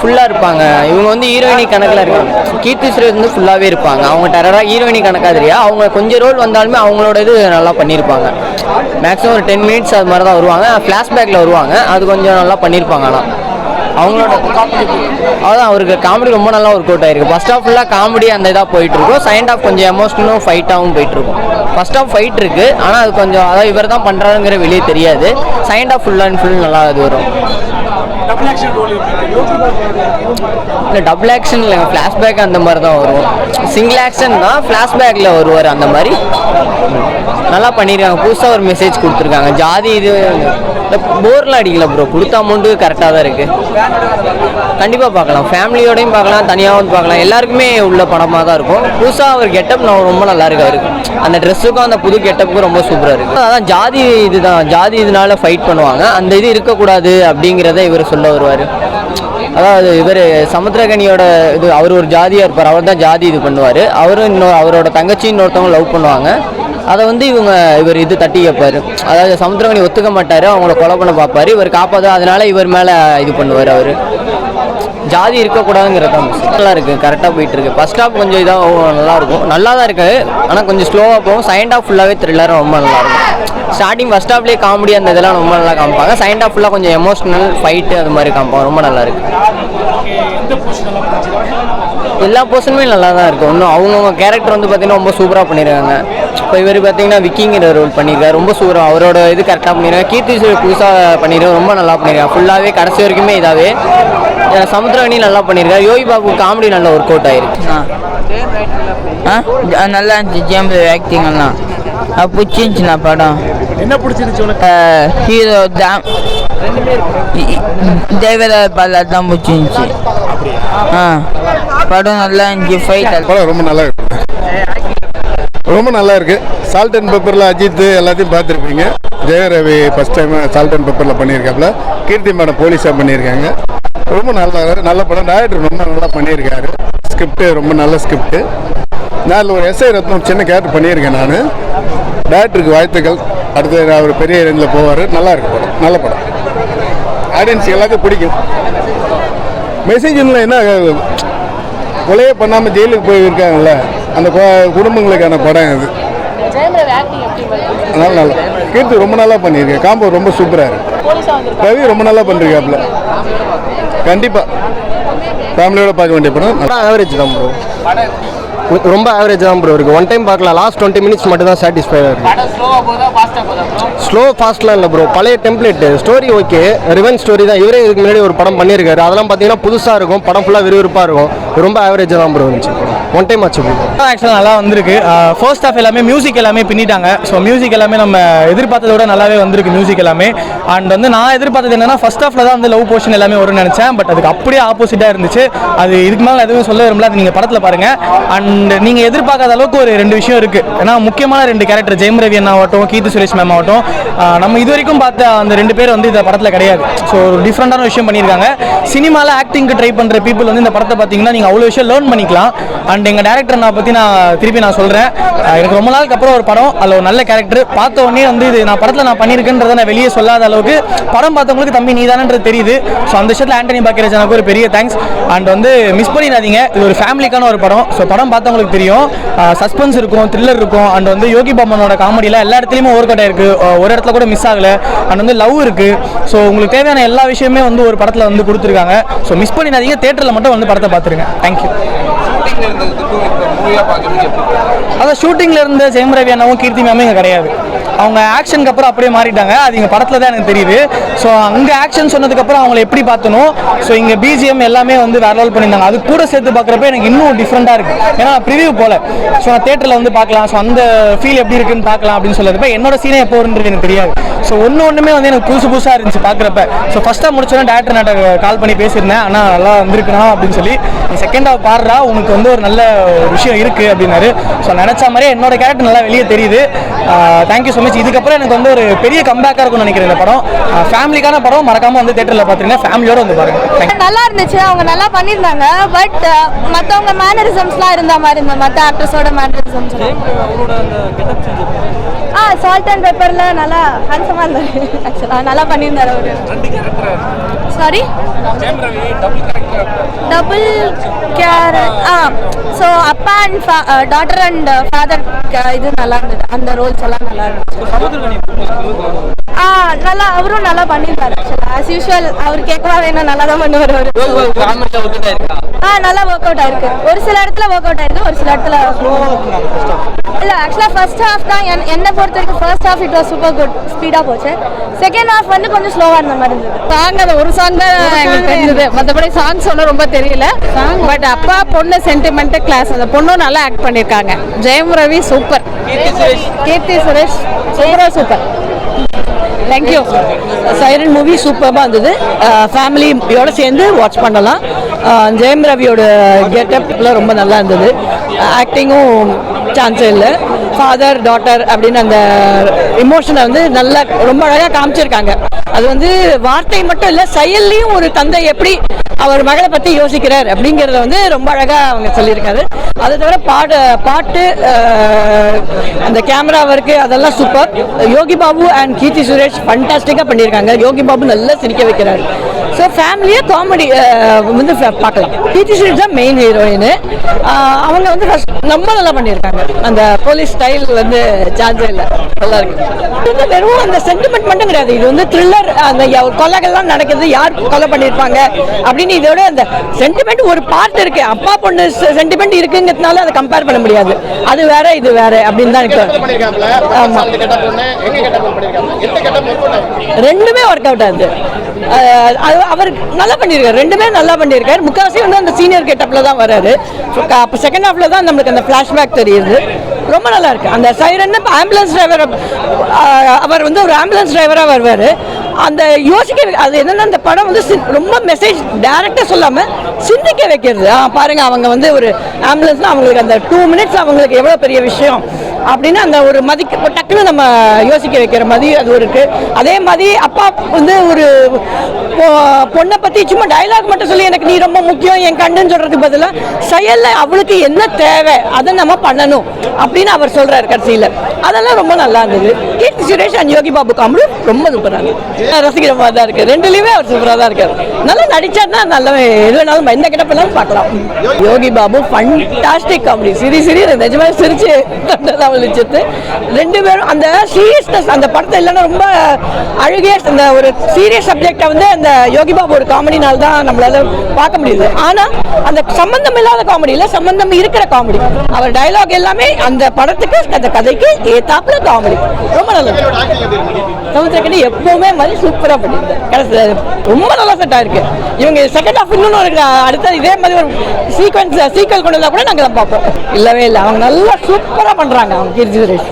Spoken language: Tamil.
ஃபுல்லாக இருப்பாங்க. இவங்க வந்து ஹீரோயினி கணக்கில் இருக்காங்க. கீர்த்தி சுரேஷ் வந்து ஃபுல்லாகவே இருப்பாங்க. அவங்க டெரராக ஹீரோயினி கணக்காக தெரியா அவங்க கொஞ்சம் ரோல் வந்தாலுமே அவங்களோட இது நல்லா பண்ணியிருப்பாங்க. மேக்ஸிமம் ஒரு டென் மினிட்ஸ் அது மாதிரி தான் வருவாங்க. ஃப்ளாஷ்பேக்கில் வருவாங்க. அது கொஞ்சம் நல்லா பண்ணியிருப்பாங்க ஆனால் அவங்களோட அதான் அவருக்கு காமெடி ரொம்ப நல்லா ஒர்க் அவுட் ஆயிருக்கு. ஃபர்ஸ்ட் ஆஃப் ஃபுல்லாக காமெடி அந்த இதாக போயிட்டு இருக்கும் செகண்ட் ஆஃப் கொஞ்சம் எமோஷனலும் ஃபைட்டாகவும் போயிட்டு இருக்கும் ஃபர்ஸ்ட் ஆஃப் ஃபைட் இருக்கு. ஆனால் அது கொஞ்சம் அதான் இவர் தான் பண்ணுறாருங்கிற வெளியே தெரியாது. Second half full and full நல்லா இது வரும். இல்லை டபுள் ஆக்ஷன் இல்லை ஃப்ளாஷ்பேக் அந்த மாதிரி தான் வரும். சிங்கிள் ஆக்ஷன் தான் ஃப்ளாஷ்பேக்கில் வருவார் அந்த மாதிரி. நல்லா பண்ணியிருக்காங்க புதுசாக ஒரு மெசேஜ் கொடுத்துருக்காங்க. ஜாதி இது போர்லாம் அடிக்கல ப்ரோ கொடுத்த அமௌண்ட்டு கரெக்டாக தான் இருக்குது கண்டிப்பாக பார்க்கலாம். ஃபேமிலியோடையும் பார்க்கலாம் தனியாகவும் பார்க்கலாம். எல்லாருக்குமே உள்ள படமாக தான் இருக்கும். புதுசாக அவர் கெட்டப் ரொம்ப நல்லா இருக்கு அவருக்கு அந்த ட்ரெஸ்ஸுக்கும் அந்த புது கெட்டப்புக்கும் ரொம்ப சூப்பராக இருக்குது அதான் ஜாதி இதுதான். ஜாதி இதனால ஃபைட் பண்ணுவாங்க. அந்த இது இருக்கக்கூடாது அப்படிங்கிறத இவர் சொல்ல வருவார். அதாவது இவர் சமுத்திரகனியோட இது அவர் ஒரு ஜாதியாக இருப்பார். அவர் தான் ஜாதி இது பண்ணுவார். அவரும் இன்னொரு அவரோட தங்கச்சி இன்னொருத்தவங்க லவ் பண்ணுவாங்க. அதை வந்து இவங்க இவர் இது தட்டி கேட்பாரு அதாவது சமுத்திரமணி ஒத்துக்க மாட்டார் அவங்கள கொலை பண்ண பார்ப்பாரு. இவர் காப்பாற்ற அதனால இவர் மேலே இது பண்ணுவார் அவர். ஜாதி இருக்கக்கூடாதுங்கிறது நல்லா இருக்குது கரெக்டாக போயிட்டு இருக்கு. ஸ்டாப் ஹாஃப் கொஞ்சம் இதாக நல்லா இருக்கும். நல்லா தான் இருக்குது ஆனால் கொஞ்சம் ஸ்லோவாக போகும். செகண்ட் ஹாஃப் ஃபுல்லாகவே த்ரில்லரும் ரொம்ப நல்லா இருக்கும். ஸ்டார்டிங் ஃபஸ்ட் ஹாஃப்லேயே காமெடி அந்த இதெல்லாம் ரொம்ப நல்லா காமிப்பாங்க. செகண்ட் ஹாஃப் ஃபுல்லாக கொஞ்சம் எமோஷனல் ஃபைட்டு அது மாதிரி காமிப்பாங்க. ரொம்ப நல்லா இருக்குது எல்லா போர்ஷனுமே நல்லா தான் இருக்கும். இன்னும் அவங்கவுங்க கேரக்டர் வந்து பார்த்தீங்கன்னா ரொம்ப சூப்பராக பண்ணியிருக்காங்க இப்போ இவர் பார்த்தீங்கன்னா விக்கிங்கிற ரோல் பண்ணியிருக்காரு ரொம்ப சூப்பராக அவரோட இது கரெக்டாக பண்ணியிருக்காங்க கீர்த்தி சுரேஷ் புதுசாக பண்ணியிருக்காரு ரொம்ப நல்லா பண்ணியிருக்காங்க ஃபுல்லாகவே கடைசி வரைக்குமே இதாகவே அஹ் சமுத்திரகனி நல்லா பண்ணியிருக்காரு யோகி பாபு காமெடி நல்லா ஒர்க் அவுட் ஆயிருக்கு. ஆ. ஆ? நல்லா இருந்துச்சு. ஜேம்ஸ் ஆக்டிங் எல்லாம். பிடிச்சிருந்துச்சுண்ணா படம். என்ன பிடிச்சிருந்துச்சு உனக்கு? ஹீரோ தான். தேவதா பாலா தான் பிடிச்சிருந்துச்சு. ஆ. படம் நல்லா இருந்துச்சு ஃபைட் படம் ரொம்ப நல்லா இருக்கு. ரொம்ப நல்லா இருக்கு. சால்ட் அண்ட் பெப்பரில் அஜித் எல்லாத்தையும் பார்த்துருப்பீங்க. Jayaravi first time salt and பெப்பரில் பண்ணியிருக்காப்புல. கீர்த்தி மேடம் போலீஸாக பண்ணியிருக்காங்க. ரொம்ப நல்லா நல்ல படம். டேரக்டர் ரொம்ப நல்லா பண்ணியிருக்காரு. ஸ்கிரிப்டு ரொம்ப நல்ல ஸ்கிரிப்ட் நான் அதில் ஒரு எஸ்ஐ ரத்னம் சின்ன கேரக்டர் பண்ணியிருக்கேன் நான். டேரக்டருக்கு வாழ்த்துக்கள். அடுத்து அவர் பெரிய ரேஞ்சில் போவார். நல்லா இருக்கு படம். நல்ல படம். ஆடியன்ஸ் எல்லாத்தையும் பிடிக்கும். மெசேஜ்ல என்ன கொலையே பண்ணாமல் ஜெயிலுக்கு போய் இருக்காங்கல்ல அந்த குடும்பங்களுக்கான படம் இது. அதனால நல்லா கீர்த்தி ரொம்ப நல்லா பண்ணியிருக்கேன் காம்போ ரொம்ப சூப்பராக இருக்கு. ரவி ரொம்ப நல்லா பண்ணிருக்காப்புல. கண்டிப்பாக ஃபேமிலியோட பார்க்க வேண்டிய படம். படம் ஆவரேஜ் தான் ப்ரோ ரொம்ப ஆவரேஜ் தான் ப்ரோ இருக்கு. ஒன் டைம் பார்க்கலாம் லாஸ்ட் டுவெண்ட்டி மினிட்ஸ் மட்டும் தான் சாட்டிஸ்ஃபைடாக இருக்கு ஸ்லோ ஃபாஸ்ட்லாம் இல்லை ப்ரோ பழைய template story okay revenge story தான். இவரே இதுக்கு முன்னாடி ஒரு படம் பண்ணியிருக்காரு. அதெல்லாம் பார்த்தீங்கன்னா புதுசாக இருக்கும். படம் ஃபுல்லாக விறுவிறுப்பாக இருக்கும். ரொம்ப ஆவரேஜாக தான் ப்ரோ இருந்துச்சு. ஒன் டைம் ஆச்சு ஆக்சுவலாக நல்லா வந்திருக்கு. ஃபர்ஸ்ட் ஆஃப் எல்லாமே மியூசிக் எல்லாமே பின்னிட்டாங்க. ஸோ மியூசிக் எல்லாமே நம்ம எதிர்பார்த்ததை விட நல்லாவே வந்திருக்கு மியூசிக் எல்லாமே. அண்ட் வந்து நான் எதிர்பார்த்தது என்னன்னா ஃபர்ஸ்ட் ஆஃப்ல தான் வந்து லவ் போர்ஷன் எல்லாமே வரும்னு நினச்சேன். பட் அதுக்கு அப்படியே ஆப்போசிட்டாக இருந்துச்சு. அது இதுக்கு மேலே எதுவும் சொல்ல விரும்பல. அது நீங்கள் படத்தில் பாருங்கள் அண்ட் நீங்கள் எதிர்பார்க்காத அளவுக்கு ஒரு ரெண்டு விஷயம் இருக்குது ஏன்னா முக்கியமான ரெண்டு கேரக்டர் ஜெயம் ரவி அண்ணா ஆகட்டும் கீர்த்தி சுரேஷ் மேம் ஆகட்டும் நம்ம இது வரைக்கும் பார்த்த அந்த ரெண்டு பேர் வந்து இந்த படத்தில் கிடையாது. ஸோ ஒரு டிஃப்ரெண்டான விஷயம் பண்ணியிருக்காங்க. சினிமாவில் ஆக்டிங்க்கு ட்ரை பண்ணுற பீப்புள் வந்து இந்த படத்தை பார்த்தீங்கன்னா நீங்கள் அவ்வளோ விஷயம் லேர்ன் பண்ணிக்கலாம். அண்ட் எங்கள் டேரக்டர் நான் பற்றி நான் திருப்பி நான் சொல்கிறேன் எனக்கு ரொம்ப நாளுக்கு அப்புறம் ஒரு படம் அதில் ஒரு நல்ல கேரக்டர் பார்த்த உடனே வந்து இது நான் படத்தில் நான் பண்ணியிருக்கேன்றதை நான் வெளியே சொல்லாத அளவுக்கு படம் பார்த்தவங்களுக்கு தம்பி நீ தானன்றது தெரியுது. ஸோ அந்த விஷயத்தில் ஆண்டனி பாக்கியராஜனுக்கு ஒரு பெரிய தேங்க்ஸ் அண்ட் வந்து மிஸ் பண்ணிடாதீங்க. இது ஒரு ஃபேமிலிக்கான ஒரு படம். ஸோ படம் பார்த்தவங்களுக்கு தெரியும். சஸ்பென்ஸ் இருக்கும் த்ரில்லர் இருக்கும். அண்ட் வந்து யோகி பாமனோட காமெடியில் எல்லா இடத்துலையுமே ஓவர் கட் ஆயிருக்கு. ஒரு இடத்துல கூட மிஸ் ஆகல. அண்ட் வந்து லவ் இருக்குது ஸோ உங்களுக்கு தேவையான எல்லா விஷயமே வந்து ஒரு படத்தில் வந்து கொடுத்துருக்காங்க. ஸோ மிஸ் பண்ணிடாதீங்க. தேட்டரில் மட்டும் வந்து படத்தை பார்த்துருங்க. தேங்க்யூ அதான் ஷூட்டிங்ல இருந்த ஜெயம் ரவி அண்ணாவும் கீர்த்தி மேமும் இங்கே கிடையாது. அவங்க ஆக்ஷனுக்கு அப்புறம் அப்படியே மாறிட்டாங்க. அது இங்கே படத்தில் தான் எனக்கு தெரியுது. ஸோ அங்கே ஆக்ஷன் சொன்னதுக்கப்புறம் அவங்கள எப்படி பார்த்தனும்? ஸோ இங்கே பிஜிஎம் எல்லாமே வந்து வேற லெவல் பண்ணியிருந்தாங்க. அது கூட சேர்த்து பார்க்குறப்ப எனக்கு இன்னும் டிஃப்ரெண்ட்டாக இருக்குது ஏன்னா ப்ரிவியூ போல. ஸோ நான் தேட்டரில் வந்து பார்க்கலாம். ஸோ அந்த ஃபீல் எப்படி இருக்குன்னு பார்க்கலாம் அப்படின்னு சொல்லுறப்ப என்னோட சீனே எப்போ வருன்றது எனக்கு தெரியாது. ஸோ ஒன்று ஒன்றுமே வந்து எனக்கு புதுசு புதுசாக இருந்துச்சு பார்க்குறப்ப. ஸோ ஃபஸ்ட்டாக முடிச்சோன்னா டேரக்டர் நான் கால் பண்ணி பேசியிருந்தேன். ஆனால் நல்லா வந்திருக்கணும் அப்படின்னு சொல்லி. நீ செகண்டாக பாடுறா. உனக்கு வந்து ஒரு நல்ல ஒரு விஷயம் இருக்குது அப்படின்னாரு. ஸோ நினச்ச மாதிரியே என்னோட கேரக்டர் நல்லா வெளியே தெரியுது. தேங்க்யூ ஸோ மச் இதுக்கப்புறம் எனக்கு வந்து ஒரு பெரிய கம்பேக்காக இருக்கும்னு நினைக்கிறேன் இந்த படம். ஃபேமிலிக்கான படம் மறக்காமல் வந்து தேட்டரில் பார்த்துருங்க. ஃபேமிலியோட வந்து பாருங்க. நல்லா இருந்துச்சு அவங்க நல்லா பண்ணியிருந்தாங்க. பட் மற்றவங்க மேனரிசம்ஸ்லாம் இருந்த மாதிரி இருந்த மற்ற ஆக்ட்ரஸோட மேனரிசம்ஸ் ஆ சால்ட் அண்ட் பெப்பரில் நல்லா ஹேண்ட்ஸமாக இருந்தார். ஆக்சுவலாக நல்லா பண்ணியிருந்தார் அவர். சாரி டபுள் கேர் ஆ ஸோ அப்பா அண்ட் டாட்டர் அண்ட் ஃபாதர் இது நல்லா இருந்தது. அந்த ரோல்ஸ் எல்லாம் நல்லா இருந்துச்சு. ஆ நல்லா அவரும் நல்லா பண்ணியிருந்தாரு ஆஸ் யூஷுவல் அவர் கேட்கவா வேணும் நல்லா தான் பண்ணுவார் அவர். ஆ நல்லா ஒர்க் அவுட் ஆயிருக்கு. ஒரு சில இடத்துல ஒர்க் அவுட் ஆயிருக்கு ஒரு சில இடத்துல இல்ல ஆக்சுவலா ஃபர்ஸ்ட் ஹாஃப் தான் என்- என்னை பொறுத்த வரைக்கும் first half it was super good speedo போச்சு. செகண்ட் ஹாஃப் வந்து கொஞ்சம் ஸ்லோவா இருந்த மாதிரி இருந்தது. சாங் அது ஒரு சாங் தான் எங்களுக்கு தெரிஞ்சது. மற்றபடி சாங்ஸ் ஒன்றும் ரொம்ப தெரியல. பட் அப்பா பொண்ணு சென்டிமெண்ட் கிளாஸ் அந்த பொண்ணும் நல்லா ஆக்ட் பண்ணியிருக்காங்க ஜெயம் ரவி சூப்பர் கீர்த்தி சுரேஷ். சூப்பராக சூப்பர் தேங்க்யூ சைரன் மூவி சூப்பராக இருந்தது. ஃபேமிலியோட சேர்ந்து வாட்ச் பண்ணலாம். ஜெயம் ரவியோட கெட்டப்லாம் ரொம்ப நல்லா இருந்தது. ஆக்டிங்கும் சான்ஸே இல்லை. ஃபாதர் டாட்டர் அப்படின்னு அந்த இமோஷனை வந்து நல்லா ரொம்ப அழகாக காமிச்சிருக்காங்க. அது வந்து வார்த்தை மட்டும் இல்லை செயல்லையும் ஒரு தந்தை எப்படி அவர் மகளை பற்றி யோசிக்கிறார் அப்படிங்கிறத வந்து ரொம்ப அழகாக அவங்க சொல்லியிருக்காரு. அதை தவிர பாட பாட்டு அந்த கேமரா ஒர்க்கு அதெல்லாம் சூப்பர் யோகி பாபு அண்ட் கீர்த்தி சுரேஷ் ஃபண்டாஸ்டிக்காக பண்ணியிருக்காங்க. யோகி பாபு நல்லா சிரிக்க வைக்கிறாரு. ஸோ ஃபேமிலியே காமெடி வந்து பார்க்கலாம். கீர்த்தி சுரேஷ் தான் மெயின் ஹீரோயின் அவங்க வந்து first ரொம்ப நல்லா பண்ணியிருக்காங்க. அந்த போலீஸ் ஸ்டைல் வந்து சான்ஸே இல்லை. நல்லா இருக்கு. வந்து வெறும் அந்த சென்டிமெண்ட் மட்டும் கிடையாது. இது வந்து த்ரில்லர் அந்த கொலைகள்லாம் நடக்குது. யார் கொலை பண்ணியிருப்பாங்க? அப்படின்னு இதோட அந்த சென்டிமெண்ட் ஒரு பார்ட் இருக்கு. அப்பா பொண்ணு சென்டிமெண்ட் இருக்குங்கிறதுனால அதை கம்பேர் பண்ண முடியாது. அது வேற இது வேற அப்படின்னு தான் எனக்கு ஆமா. ரெண்டுமே ஒர்க் அவுட் ஆகுது. அவர் நல்லா பண்ணியிருக்காரு. ரெண்டுமே நல்லா பண்ணியிருக்காரு. முக்கால்வாசி வந்து அந்த சீனியர் கெட்டப்பில் தான் வராரு. அப்போ செகண்ட் ஹாஃப்ல தான் நம்மளுக்கு அந்த ஃப்ளாஷ்பேக் தெரியுது. ரொம்ப நல்லா இருக்கு. அந்த சைரன் ஆம்புலன்ஸ் டிரைவர் அவர் வந்து ஒரு ஆம்புலன்ஸ் டிரைவராக வருவார். அந்த யோசிக்க அது என்னென்னா அந்த படம் வந்து சி- ரொம்ப மெசேஜ் டைரக்டாக சொல்லாமல் சிந்திக்க வைக்கிறது. ஆ, பாருங்கள் அவங்க வந்து ஒரு ஆம்புலன்ஸ்னால் அவங்களுக்கு அந்த டூ மினிட்ஸ் அவங்களுக்கு எவ்வளோ பெரிய விஷயம். அப்படின்னு அந்த ஒரு மதிக்க டக்குன்னு நம்ம யோசிக்க வைக்கிற மாதிரி அது இருக்கு. அதே மாதிரி அப்பா வந்து ஒரு பொ- பொண்ணை பத்தி சும்மா டயலாக் மட்டும் சொல்லி எனக்கு நீ ரொம்ப முக்கியம் என் கண்ணுன்னு சொல்றதுக்கு பதிலாக செயல்ல அவளுக்கு என்ன தேவை அதை நம்ம பண்ணணும் அப்படின்னு அவர் சொல்றாரு கடைசியில. அதெல்லாம் ரொம்ப நல்லா இருந்தது. கீர்த்தி சுரேஷ் அண்ட் யோகி பாபு காமெடி ரொம்ப சூப்பராக இருக்கு ரசிக்கிற மாதிரி தான் இருக்கு ரெண்டுலயுமே அவர் சூப்பரா தான் இருக்காரு. நல்லா நடிச்சாருன்னா நல்ல எது வேணாலும் எந்த கிட்ட வேணாலும் பார்க்கலாம். யோகி பாபு ஃபண்டாஸ்டிக் காமெடி சிரி சிரி நிஜமா சிரிச்சு நிச்சயத்து. ரெண்டு பேரும் அந்த சீரியஸ்னஸ் அந்த படத்தை இல்லைன்னா ரொம்ப அழுகிய அந்த ஒரு சீரியஸ் சப்ஜெக்டை வந்து அந்த யோகி பாபு ஒரு காமெடினால தான் நம்மளால பார்க்க முடியுது. ஆனா அந்த சம்பந்தம் இல்லாத காமெடியில சம்பந்தம் இருக்கிற காமெடி அவர் டைலாக் எல்லாமே அந்த படத்துக்கு அந்த கதைக்கு ஏத்தாப்புல காமெடி ரொம்ப நல்லது சமுத்திரக்கணி எப்பவுமே மாதிரி சூப்பரா பண்ணியிருந்தேன் கடைசி ரொம்ப நல்லா செட் ஆயிருக்கு. இவங்க செகண்ட் ஹாஃப் இன்னொன்று இருக்கு. அடுத்த இதே மாதிரி ஒரு சீக்வன்ஸ் சீக்வல் கொண்டு வந்தால் கூட நாங்கள் பார்ப்போம். இல்லவே இல்லை. அவங்க நல்லா சூப்பரா பண்றாங்க. அவங்க கீர்த்தி சுரேஷ்